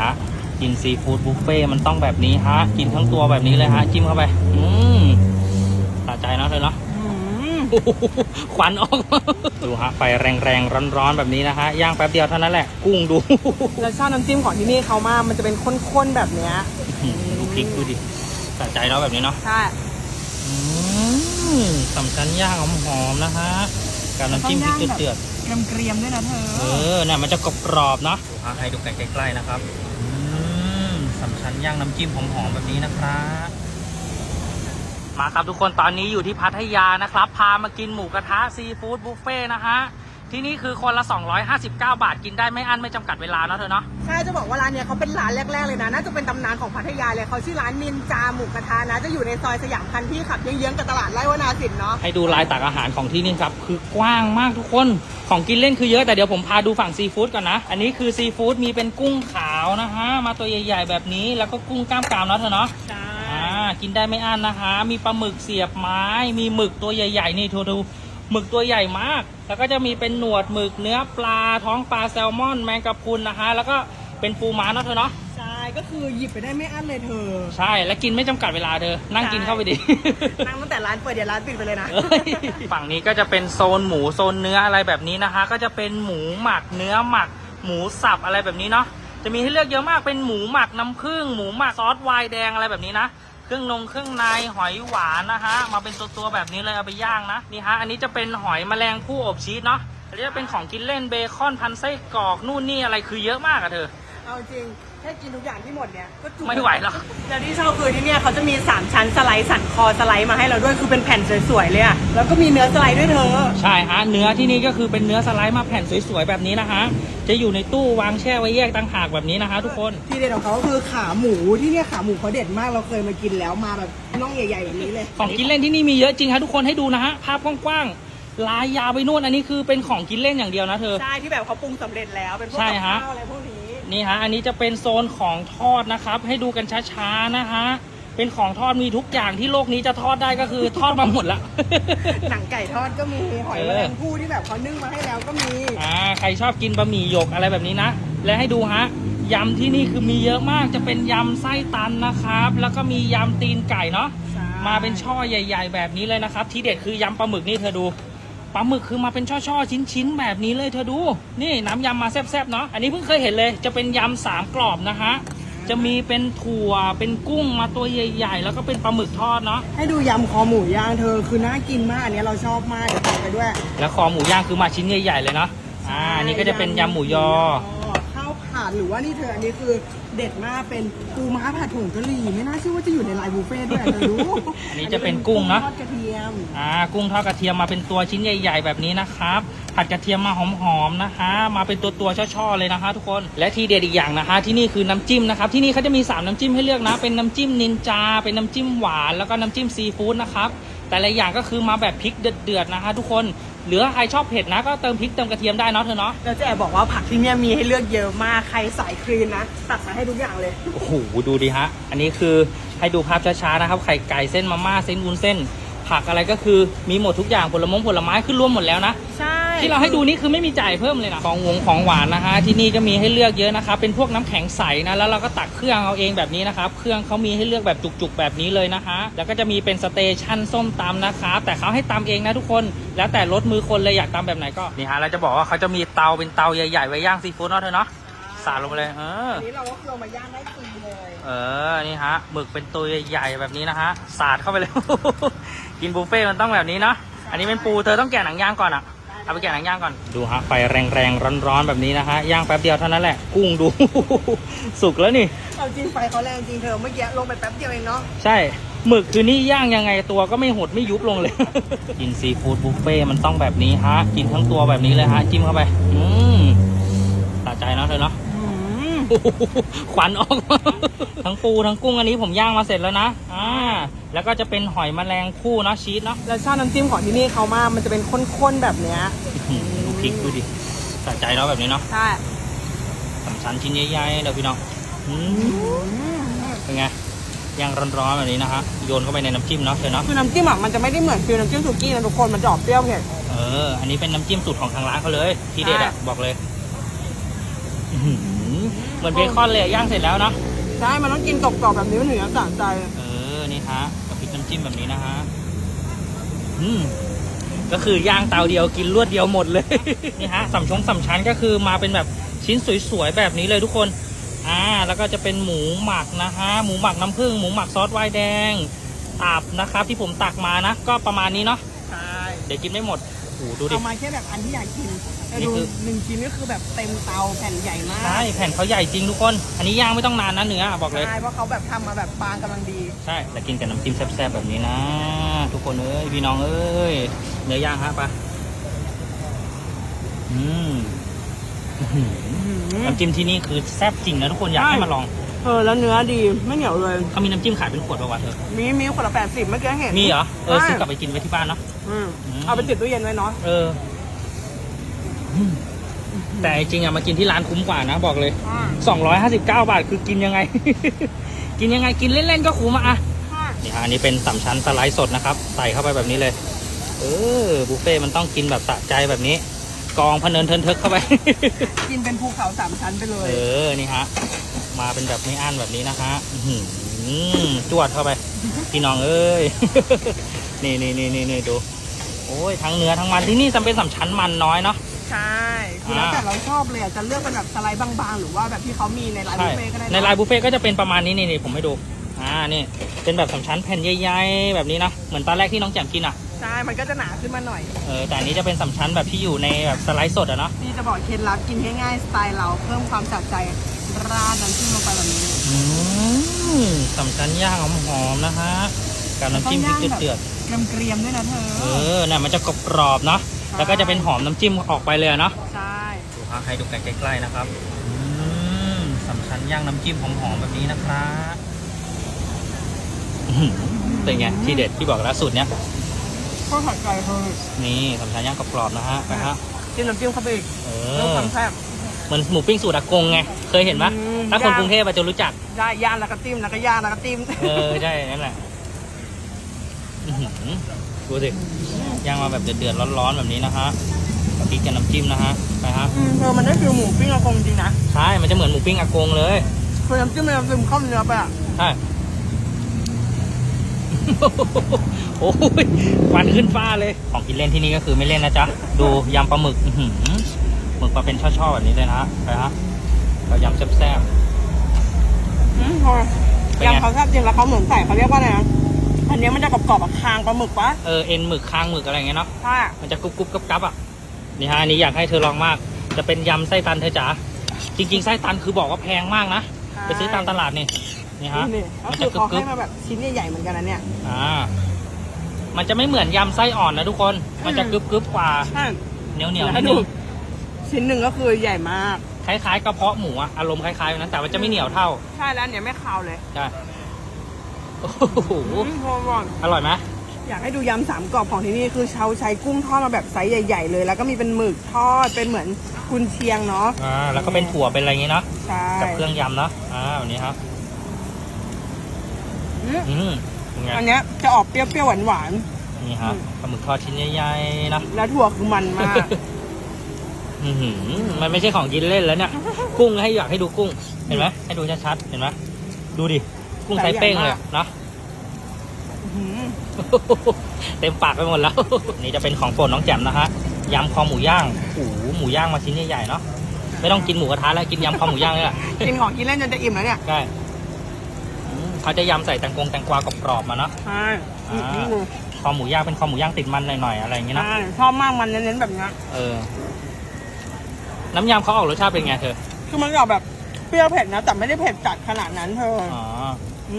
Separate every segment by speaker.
Speaker 1: ฮะ กินซีฟู้ดบุฟเฟ่ต์มันต้องแบบนี้ฮะ กินทั้งตัวแบบนี้เลยฮะ จิ้มเข้าไป อืมสะใจเนอะเธอเนาะโอ้โหควันออกมาดูฮะ ไฟแรงๆ ร้อนๆ แบบนี้นะฮะ ย่างแป๊บเดียวเท่านั้นแหละ กุ้งดู
Speaker 2: แล้วชอบน้ำจิ้มของที่นี่เขามาก มันจะเป็นข้นๆ แบบเนี้ย
Speaker 1: ดูพริกดูดิสะใจแล้วแบบนี้เนาะ
Speaker 2: ใช่
Speaker 1: อืมสำชันย่างหอมๆ นะฮะกับน้ำจิ้มพริกเดือดๆ
Speaker 2: เกรียมๆ ด้วยนะเธอ
Speaker 1: เออเนี่ยมันจะกรอบๆ เนาะอะให้ดูกันใกล้ๆ นะครับอืมสำชัน ย่างน้ำจิ้มหอมๆแบบนี้นะครับ มาครับทุกคนตอนนี้อยู่ที่พัทยานะครับ พามากินหมูกระทะซีฟู้ดบุฟเฟ่ต์นะฮะที่นี่คือคนละ 259 บาทกินได้ไม่อั้นไม่จำกัดเวลาเนาะเธอเนาะ
Speaker 2: ใช่จะบอกว่าร้านเนี้ยเขาเป็นร้านแรก ๆ เลยนะ น่าจะเป็นตำนานของพัทยาเลยเขาชื่อร้านนินจาหมูกระทะนะ จะอยู่ในซอยสยามพันธุ์ที่ขับเยื้องๆกับตลาดไร่วนาสินเนาะ
Speaker 1: ให้ดูลายตักอาหารของที่นี่ครับ คือกว้างมากทุกคนของกินเล่นคือเยอะแต่เดี๋ยวผมพาดูฝั่งซีฟู้ดก่อนนะ อันนี้คือซีฟู้ดมีเป็นกุ้งขา วนะฮะ มาตัวใหญ่ๆแบบนี้ แล้วก็กุ้งกล้ามกรามเนาะเธอเนาะ
Speaker 2: ใช่
Speaker 1: อ่ากินได้ไม่อั้นนะคะ มีปลาหมึกเสียบไม้ มีหมึกตัวใหญ่ๆนี่ทูดูหมึกตัวใหญ่มาก แล้วก็จะมีเป็นหนวดหมึกเนื้อปลาท้องปลาแซลมอน แมงกะพรุนนะคะ แล้วก็เป็นปูม้าเนาะเธอเนาะ
Speaker 2: ใช่ก็คือหยิบไปได้ไม่อั้นเลยเธอ
Speaker 1: ใช่ และกินไม่จำกัดเวลาเธอ นั่งกินเข้าไปดิ
Speaker 2: นั่งตั้งแต่ร้านเปิดเดี๋ยวร้านปิดไปเลยนะ
Speaker 1: เอ้ยฝั่งนี้ก็จะเป็นโซนหมูโซนเนื้ออะไรแบบนี้นะคะ ก็จะเป็นหมูหมักเนื้อหมัก หมูสับอะไรแบบนี้เนาะ จะมีให้เลือกเยอะมากเป็นหมูหมักน้ำผึ้งหมูหมักซอสไวน์แดงอะไรแบบนี้นะเครื่องนงเครื่องในหอยหวานนะฮะมาเป็นตัวๆแบบนี้เลยเอาไปย่างนะนี่ฮะอันนี้จะเป็นหอยแมลงผู้อบชีสเนาะอันนี้จะเป็นของกินเล่นเบคอนพันไส้กรอกนู่นนี่อะไรคือเยอะมากอะเธอ
Speaker 2: เอาจริง แค่กินทุกอย่างที่หมดเนี่ยก็จุก
Speaker 1: ไม่ไหวหรอก
Speaker 2: แล้วที่ชอบคือที่เนี่ยเขาจะมี 3 ชั้นสไลด์สันคอสไลด์มาให้เราด้วยคือเป็นแผ่นสวยๆเลยอะแล้วก็มีเนื้อสไลด์ด้วยเธอ
Speaker 1: ใช่ฮะเนื้อที่นี่ก็คือเป็นเนื้อสไลด์มาแผ่นสวยๆแบบนี้นะคะจะอยู่ในตู้วางแช่ไว้แยกต่างหากแบบนี้นะคะทุกคน
Speaker 2: ที่เด็ดของเขาก็คือขาหมูที่เนี่ยขาหมูเขาเด็ดมากเราเคยมากินแล้วมาแบบน่องใหญ่ๆแบบนี้เลย
Speaker 1: ของกินเล่นที่นี่มีเยอะจริงฮะทุกคนให้ดูนะฮะภาพกว้างๆลายยาวไปนู่นอันนี้คือเป็นของกินเล่นอย่างเดียวนะเธอ
Speaker 2: ใช่ ที่แบบเขาปรุงสำเร็จแล้ว เป็นพวก
Speaker 1: ใช่
Speaker 2: กับ
Speaker 1: ฮะ
Speaker 2: ข้าวอะไรพวกนี้
Speaker 1: นี่ฮะ อันนี้จะเป็นโซนของทอดนะครับ ให้ดูกันช้าๆนะฮะ เป็นของทอดมีทุกอย่างที่โลกนี้จะทอดได้ก็คือทอดมาหมดละ
Speaker 2: หนังไก่ทอดก็มี หอย
Speaker 1: เออ
Speaker 2: แมลงภู่ที่แบบเขานึ่งมาให้แล้วก็มี
Speaker 1: อ่า ใครชอบกินบะหมี่หยกอะไรแบบนี้นะ และให้ดูฮะ ยำที่นี่คือมีเยอะมาก จะเป็นยำไส้ตันนะครับ แล้วก็มียำตีนไก่เนาะ
Speaker 2: ใช่
Speaker 1: มาเป็นช่อใหญ่ ๆ แบบนี้เลยนะครับ ที่เด็ดคือยำปลาหมึกนี่เธอดู ปลาหมึกคือมาเป็นช่อๆ ชิ้นๆ แบบนี้เลยเธอดู นี่น้ำยำมาแซ่บๆ เนาะ อันนี้เพิ่งเคยเห็นเลย จะเป็นยำสามกรอบนะฮะ จะมีเป็นถั่ว เป็นกุ้งมาตัวใหญ่ๆ แล้วก็เป็นปลาหมึกทอดเนาะ
Speaker 2: ให้ดูยำคอหมูย่างเธอคือน่ากินมาก อันนี้เราชอบมาก เดี๋ยวตัดไปด้วย
Speaker 1: แล้วคอหมูย่างคือมาชิ้นใหญ่ๆ เลยเนาะ อ่าอันนี่ก็จะเป็นยำหมูยอ
Speaker 2: ข้าวผัดหรือว่านี่เธออันนี้คือ เด็ดมากเป็นปูม้าผัดผงกะหรี่ไม่น่าเชื่อว่าจะอยู่ในไลน์บุฟเฟ่ต์ด้วยอะเธอรู้
Speaker 1: อันนี้จะเป็นกุ้งเนอะ
Speaker 2: ทอดกระเทียม
Speaker 1: อ่ากุ้งทอดกระเทียมมาเป็นตัวชิ้นใหญ่ ๆ แบบนี้นะครับ ผัดกระเทียมมาหอมๆนะคะ มาเป็นตัวตัวๆช่อๆเลยนะคะ ทุกคนและที่เด็ดอีกอย่างนะคะ ที่นี่คือน้ำจิ้มนะครับที่นี่เขาจะมี 3 น้ำจิ้มให้เลือกนะ เป็นน้ำจิ้มนินจา เป็นน้ำจิ้มหวานแล้วก็น้ำจิ้มซีฟู้ดนะครับแต่ละอย่างก็คือมาแบบพริกเดือดๆนะคะ ทุกคน หรือว่าใครชอบเผ็ดนะ ก็เติมพริกเติมกระเทียมได้เนาะเธอเนาะ
Speaker 2: แล้วจะแอบบอกว่าผักที่เนี่ยมีให้เลือกเยอะมากใครสายคลีนนะตัดมาให้ทุกอย่างเลย
Speaker 1: โอ้โหดูดิฮะ อันนี้คือให้ดูภาพช้าๆนะครับไข่ไก่เส้นมาม่าเส้นวุ้นเส้น ผักอะไรก็คือมีหมดทุกอย่างผลมงผลไม้คือรวมหมดแล้วนะ
Speaker 2: ใช่
Speaker 1: ที่เราให้ดูนี่คือไม่มีจ่ายเพิ่มเลยนะของหวงของหวานนะคะ ที่นี่ก็มีให้เลือกเยอะนะครับเป็นพวกน้ำแข็งใสนะแล้วเราก็ตักเครื่องเอาเองแบบนี้นะครับเครื่องเขามีให้เลือกแบบจุกๆแบบนี้เลยนะคะแล้วก็จะมีเป็นสเตชันส้มตำนะครับแต่เขาให้ตำเองนะทุกคนแล้วแต่รถมือคนเลยอยากตำแบบไหนก็นี่ฮะเราจะบอกว่าเขาจะมีเตาเป็นเตาใหญ่ๆไว้ย่างซีฟู้ดเนาะเธอเนาะสาดลงไปเลยเออ
Speaker 2: อันนี้เราก็คือเอามาย่างได้ฟรีเลย
Speaker 1: เออ นี่ฮะ หมึกเป็นตัวใหญ่ๆแบบนี้นะฮะ สาดเข้าไปเลย กินบุฟเฟ่ต์มันต้องแบบนี้เนาะ อันนี้เป็นปู เธอต้องแกะหนังย่างก่อนอะ เอาไปแกะหนังย่างก่อน ดูฮะ ไฟแรงๆ ร้อนๆ แบบนี้นะฮะ ย่างแป๊บเดียวเท่านั้นแหละ กุ้งดู สุกแล้วนี่
Speaker 2: เอาจริงไฟเขาแรงจริงเธอเมื่อกี้ลงไปแป๊บเดียวเองเนาะ
Speaker 1: ใช่ หมึกคือนี่ย่างยังไงตัวก็ไม่หดไม่ยุบลงเลย กินซีฟู้ดบุฟเฟ่ต์มันต้องแบบนี้ฮะ กินทั้งตัวแบบนี้เลยฮะ จิ้มเข้าไป อืมสะใจเนาะเธอเนาะ โอ้โหควันออกมาทั้งปูทั้งกุ้งอันนี้ผมย่างมาเสร็จแล้วนะ อ่า แล้วก็จะเป็นหอยแมลงคู่เนาะชีสเนาะ
Speaker 2: แล้วชอบน้ำจิ้มของที่นี่เขามากมันจะเป็นข้นๆแบบเนี้ย
Speaker 1: อื้อหือดูพริกดูดิสะใจเนาะแบบนี้เนาะ
Speaker 2: ใช่
Speaker 1: สามชั้นชิ้นใหญ่ๆเดี๋ยวพี่น้องอืมเป็นไงย่างร้อนๆแบบนี้นะฮะโยนเข้าไปในน้ำจิ้มเนาะเธอเนาะ
Speaker 2: คือน้ำจิ้มอะมันจะไม่ได้เหมือนฟิลน้ำจิ้มสุกี้นะทุกคนมันจะออกเปรี้ยวเผ็ด
Speaker 1: เออ อันนี้เป็นน้ำจิ้มสูตรของทางร้านเขาเลย ที่เด็ดอะ
Speaker 2: ใช่
Speaker 1: บอกเลย อื้อหือ เหมือนเบคอนเลยอะย่างเสร็จแล้วเนาะ
Speaker 2: ใช่ มันต้องกินกรอบๆแบบนี้มันถึงจะสะใจ
Speaker 1: เออ นี่ฮะกับพริกน้ำจิ้มแบบนี้นะฮะ อืม ก็คือย่างเตาเดียวกินรวดเดียวหมดเลย นี่ฮะสำชงสำชั้นก็คือมาเป็นแบบชิ้นสวยๆแบบนี้เลยทุกคน อ่า แล้วก็จะเป็นหมูหมักนะฮะ หมูหมักน้ำผึ้ง หมูหมักซอสไวน์แดง ตับนะครับที่ผมตักมานะ ก็ประมาณนี้เนาะ
Speaker 2: ใช่
Speaker 1: เดี๋ยวกินไม่หมดโอ้โหดูดิ
Speaker 2: เอามาแค่แบบอันที่อยากกินแต่
Speaker 1: นี่
Speaker 2: ดู
Speaker 1: คือ
Speaker 2: หนึ่งชิ้นก็คือแบบเต็มเตาแผ่นใหญ่มาก
Speaker 1: ใช่แผ่นเขาใหญ่จริงทุกคน อันนี้ย่างไม่ต้องนานนะเนื้อบอกเลย
Speaker 2: ใช่เพราะเขาแบบทำมาแบบบางกำลังดี
Speaker 1: ใช่แต่กินกับน้ำจิ้มแซ่บๆแบบนี้นะ ทุกคนเอ้ยพี่น้องเอ้ยเนื้อย่างฮะปะอืมอื้อหือน้ำจิ้มที่นี่คือแซ่บจริงนะทุกคนอยากให้มาลอง
Speaker 2: เออแล้วเนื้อดีไม่เหนียวเลย
Speaker 1: เขามีน้ำจิ้มขายเป็นขวดประวัติเถอะ
Speaker 2: มีมีคนละแปดสิบเมื่อกี้เห็น
Speaker 1: มีเหรอ เออ
Speaker 2: ใช่
Speaker 1: ซื้อกลับไปกินไว้ที่บ้านเนาะ
Speaker 2: อืม
Speaker 1: อืม
Speaker 2: เอาไปติดตู้เย็นไว้เนาะ
Speaker 1: เอออืมแต่จริงๆอะมากินที่ร้านคุ้มกว่านะบอกเลย
Speaker 2: อ่า
Speaker 1: 259บาทคือกินยังไง กินยังไงกินเล่นๆก็คุ้มอะอะ
Speaker 2: อ่า
Speaker 1: นี่ฮะอันนี้เป็นสามชั้นสไลด์สดนะครับ ใส่เข้าไปแบบนี้เลย เออบุฟเฟ่ต์มันต้องกินแบบสะใจแบบนี้ กองพะเนินเทินเทิกเข้าไป
Speaker 2: กินเป็นภูเขาสามชั้นไปเล
Speaker 1: เอยอนี่ฮะ มาเป็นแบบไม่อั้นแบบนี้นะฮะอื้อหือจวดเข้าไป พี่น้องเอ้ย นี่นี่นี่นี่นี่ดู โอ้ยทั้งเนื้อทั้งมันที่นี่จำเป็นสามชั้นมันน้อยเนาะ
Speaker 2: ใช่ คือแล้วแต่เราชอบเลยอะจะเลือกเป็นแบบสไลด์บางๆ หรือว่าแบบที่เขามีในร้าน
Speaker 1: ใช่
Speaker 2: บุฟเฟ่ต์ก็ได้ะ
Speaker 1: ในไลน์บุฟเฟ่ต์ก็จะเป็นประมาณนี้นี่นี่ผมให้ดู อ่า นี่ เป็นแบบสามชั้นแผ่นใหญ่ๆแบบนี้นะ เหมือนตอนแรกที่น้องแจ่มกินอะ
Speaker 2: ใช่ มันก็จะหนาขึ้นมาหน่อย
Speaker 1: เออ แต่อันนี้จะเป็นสามชั้นแบบที่อยู่ในแบบสไลด์สดอะเนาะ
Speaker 2: นี่จะบอกเคล็ดลับกินง่ายๆ สไตล์เราเพิ่มความสะใจ ราดน้ำจิ้มลงไปแบบนี้เลย
Speaker 1: อืมสามชั้นย่างหอมๆนะฮะกับน้ำจิ้มพริกเดือด
Speaker 2: เกรียมๆด้วยนะเธอ
Speaker 1: ๆเออน่ะมันจะกรอบๆเนาะแล้วก็จะเป็นหอมน้ำจิ้มออกไปเลยอะเนาะ
Speaker 2: ใช่
Speaker 1: ดูฮะให้ดูกันใกล้ๆนะครับอืมสามชั้นย่างน้ำจิ้มหอมๆแบบนี้นะครับอื้อหือเป็นไงที่เด็ดที่บอกแล้วสูตรเนี้ย
Speaker 2: ก็สะใจเธอ
Speaker 1: นี่สามชั้นย่างกรอบๆนะฮะไปฮะ
Speaker 2: จิ้มน้ำจิ้มเข้าไปอีก
Speaker 1: เอ
Speaker 2: เพิ่ม
Speaker 1: อ
Speaker 2: ความแซ่บ
Speaker 1: เหมือนหมูปิ้งสูตรอากงไง เคยเห็นปะ
Speaker 2: อืม
Speaker 1: ถ้าคน
Speaker 2: ย่าง
Speaker 1: กรุงเทพอาจจะรู้จัก
Speaker 2: ได้ย่างแล้วก็จิ้มแล้วก็ย่างแล้วก็จิ้ม
Speaker 1: เออ ใช่ นั่นแหละอื้อหือดูสิย่างมาแบบเดือดๆร้อนๆแบบนี้นะฮะกับพริกกับน้ำจิ้มนะฮะ ไปฮะ
Speaker 2: อืมเธอมันได้ฟิลหมูปิ้งอะคงจริงนะ
Speaker 1: ใช่ มันจะเหมือนหมูปิ้งอากงเลย
Speaker 2: คือน้ำจิ้มมันจะซึมเข้าเนื้อไปอะ
Speaker 1: ใช่ โอ้ยควันขึ้นฟ้าเลย ของกินเล่นที่นี่ก็คือไม่เล่นนะจ๊ะ ดูยำปลาหมึก อื้อหือห มึกมาเป็นช่อๆแบบนี้เลยนะฮะไปฮะเรายำแซ่บ
Speaker 2: อืมพอ
Speaker 1: เป็นไง
Speaker 2: ยำเขาแซ่บจริงแล้วเขาเหมือนใส่เขาเรียกว่าอะไรนะอันเนี้ยมันจะกรอบๆแบบคางปลาหมึกปะ
Speaker 1: ๆเออเอ็นหมึกคางหมึกอะไรอย่างเงี้ยเนาะ
Speaker 2: ใช่
Speaker 1: มันจะกรุบกรุบกับกับอะนี่ฮะอันนี้อยากให้เธอลองมาก จะเป็นยำไส้ตันเธอจ๋าจริง ๆ ไส้ตันคือบอกว่าแพงมากนะไปซื้อตามตลาดนี่นี่ฮะ
Speaker 2: นี่ก็
Speaker 1: มัน
Speaker 2: คื
Speaker 1: จะ
Speaker 2: อก
Speaker 1: รุบ
Speaker 2: เขา
Speaker 1: กรุ
Speaker 2: ให้
Speaker 1: บ
Speaker 2: มาแบบชิ้นใหญ่ๆเหมือนกันนะเนี่ย
Speaker 1: อ่า มันจะไม่เหมือนยำไส้อ่อนนะทุกคน มันจะกรึบกรึบกว่า
Speaker 2: ใช่
Speaker 1: เหนียวเหนียว
Speaker 2: เดี๋ยวให้
Speaker 1: นิด
Speaker 2: ดู
Speaker 1: นึง
Speaker 2: ชิ้นหนึ่งก็คือใหญ่มาก
Speaker 1: คล้ายๆกระเพาะหมูอะอารมณ์คล้ายๆแบบนั้นแต่มันจะไม่เหนียวเท่า
Speaker 2: ใช่แล้วอันเนี้ยไม่คาวเลย
Speaker 1: ใช่โอ้โห
Speaker 2: อืมพอก่อน
Speaker 1: อร่อยไหม
Speaker 2: อยากให้ดูยำสามกรอบของที่นี่คือเขาใช้กุ้งทอดมาแบบไซส์ใหญ่ๆเลย แล้วก็มีเป็นหมึกทอดเป็นเหมือนกุนเชียงเนาะ
Speaker 1: อ่าแล้วก็เป็นถั่วเป็นอะไรอย่างงี้เนาะ
Speaker 2: ใช่
Speaker 1: กับเครื่องยำเนาะอ่าแบบนี้ครับ
Speaker 2: อืม
Speaker 1: อืมเป็นไง
Speaker 2: อันเนี้ยจะออกเปรี้ยวๆหวาน
Speaker 1: นี่ครับ
Speaker 2: อืม
Speaker 1: ปลาหมึกทอดชิ้นใหญ่ๆนะ
Speaker 2: ๆแล้วถั่วคือมันมาก
Speaker 1: อื้อหือมันไม่ใช่ของกินเล่นแล้วเนี่ย กุ้งให้อยากให้ดูกุ้ง เห็นไหมให้ดูชัดๆ เห็นไหมดูดิ กุ้งไซส์เป้งเลยอะเนาะ
Speaker 2: อื้อหือ
Speaker 1: เต็มปากไปหมดแล้ว นี่จะเป็นของโปรดน้องแจ่มนะฮะยำคอหมูย่างโอ้โหหมูย่างมาชิ้นใหญ่ๆเนาะไม่ต้องกินหมูกระทะแล้วกินยำคอหมูย่างเลยอะ
Speaker 2: กินของกินเล่นจนจะอิ่มแล้วเนี่ย
Speaker 1: ใช่อืมเขาจะยำใส่แตงกงแตงกวากรอบๆมาเนาะ
Speaker 2: ใช่
Speaker 1: อ่า
Speaker 2: นี่ดู
Speaker 1: คอหมูย่างเป็นคอหมูย่างติดมันหน่อยๆอะไรอย่างงี้เนาะ
Speaker 2: ใช่ชอบมากมันเน้นๆแบบเนี้ย
Speaker 1: เออ น้ำยำเขาออกรสชาติเป็นไงเธอ
Speaker 2: คือมันจะออกแบบเปรี้ยวเผ็ดนะ แต่ไม่ได้เผ็ดจัดขนาดนั้นเธอ
Speaker 1: อ๋อ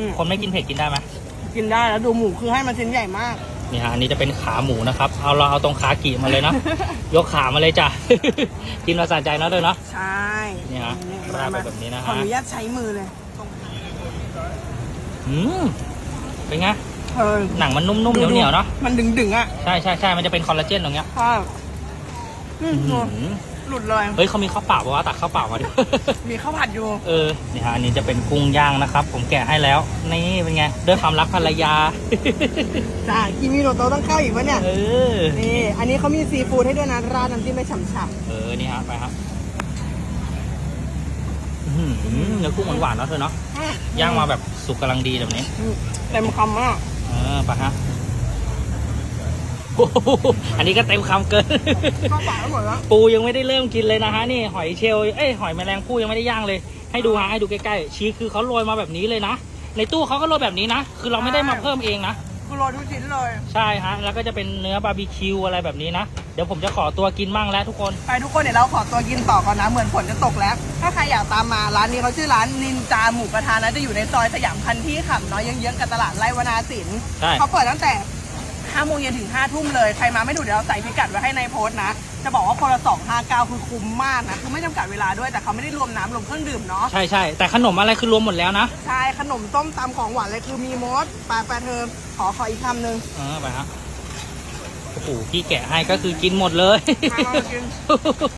Speaker 2: ม
Speaker 1: คนไม่กินเผ็ดกินได้ไหม
Speaker 2: กินได้แล้วดูหมูคือให้มันชิ้นใหญ่มาก
Speaker 1: นี่ฮะอันนี้จะเป็นขาหมูนะครับ เอาเราเอาตรงขากี่มาเลยเนาะ ยกขามาเลยจ้ะ กินมาสะใจเนาะเลยเนาะ
Speaker 2: ใช่
Speaker 1: นี่ฮะ
Speaker 2: มา
Speaker 1: ราดไป
Speaker 2: มา
Speaker 1: แบบนี้นะฮะ
Speaker 2: ขออนุญาตใช้มือเลย
Speaker 1: อืมเป็นไง
Speaker 2: เธอ
Speaker 1: หนังมันนุ่มๆเหนียวๆเนาะ
Speaker 2: มันดึงๆอะ
Speaker 1: ใช่ใช่ใช่มันจะเป็นคอลลาเจนตรงเนี้ย
Speaker 2: ใช่อืม
Speaker 1: อื้อหือ
Speaker 2: หลุดเลย
Speaker 1: เฮ้ยเขามีข้าวเปล่าปะวะตักข้าวเปล่ามาดิ
Speaker 2: มีข้าวผัดอยู่
Speaker 1: เออ นี่ฮะอันนี้จะเป็นกุ้งย่างนะครับ ผมแกะให้แล้ว นี่เป็นไง ด้วยความรักภรรยา
Speaker 2: จ้ากิมิโนโตะต้องเข้าอีกปะเนี่ย
Speaker 1: เออ
Speaker 2: นี่ อันนี้เขามีซีฟู้ดให้ด้วยนะ ราดน้ำจิ้มไม่ฉ่ำ
Speaker 1: เออ นี่ฮะ ไปฮะอื้อหืหือเนื้อกุ้งหวานๆเนาะเธอเนาะย่างมาแบบสุกกำลังดีแบบนี้
Speaker 2: เต็มคำมาก
Speaker 1: เออปะฮะโอ้โหอันนี้ก็เต็มคำเกิน
Speaker 2: เข้าปากแล้วหมดแล้ว
Speaker 1: ปูยังไม่ได้เริ่มกินเลยนะฮะนี่หอยเชลล์เอ้ยหอยแมลงภู่ยังไม่ได้ย่างเลย ให้ดูฮะให้ดูใกล้ๆชี้คือเขาโรยมาแบบนี้เลยนะ ในตู้เขาก็โรยแบบนี้นะ คือเราไม่ได้มาเพิ่มเองนะ
Speaker 2: คือโรยทุกชิ้นเลย
Speaker 1: ใช่ฮะ แล้วก็จะเป็นเนื้อบาร์บีคิวอะไรแบบนี้นะ เดี๋ยวผมจะขอตัวกินมั่งแล้วทุกคน
Speaker 2: ไปทุกคนเดี๋ยวเราขอตัวกินต่อก่อนนะ เหมือนฝนจะตกแล้ว ถ้าใครอยากตามมาร้านนี้เขาชื่อร้านนินจาหมูกระทะนะจะอยู่ในซอยสยามพันธุ์ที่ขับน้อยเยื้องๆกับตลาดไร่วนาสิน
Speaker 1: ใช่
Speaker 2: เขาเปิดตั้งแต่ 5โมงเย็นถึง5ทุ่มเลย ใครมาไม่ถูกเดี๋ยวเราใส่พิกัดไว้ให้ในโพสต์นะ จะบอกว่าคนละ259คือคุ้มมากนะ คือไม่จำกัดเวลาด้วย แต่เขาไม่ได้รวมน้ำรวมเครื่องดื่มเนาะ
Speaker 1: ใช่ใช่แต่ขนมอะไรคือรวมหมดแล้วนะ
Speaker 2: ใช่ ขนมต้มตำของหวานเลยคือมีมดปลาปลาเทอมขอขออีกคำหนึ่ง
Speaker 1: เออไปฮะโอ้โหพี่แกะให้ก็คือกินหมดเลย
Speaker 2: มามากิน